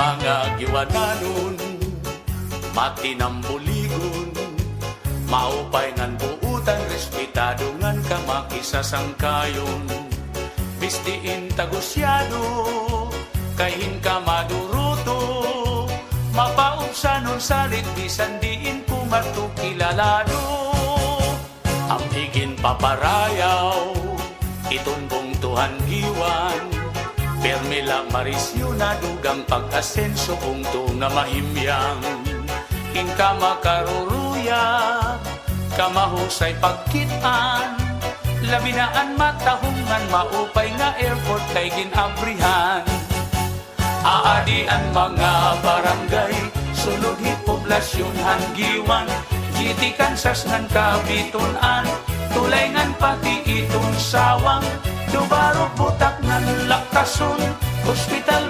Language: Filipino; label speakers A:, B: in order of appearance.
A: nga giwananon Matinambuligon Maupay ngan buutan Respetado ngan ka makisasangkayon. Bistiin tagusyado Kahin ka maduruto Mapaubsanon salit Bisan diin kumatukilalado Ang higin paparayaw Itunbong tuhan giwan Permela marisyo na dugang pag-asenso Punto nga mahimyang. Inka makaruruya Kamahusay pagkitaan. Labinaan matahungan Maupay nga airport kay ginabrihan. Aadian mga barangay Sulod hi poblasyon hanggiwan Giti Kansas ngan kabitunan Tulay ngan pati itong sawang Dubaro butak ng laktason Hospital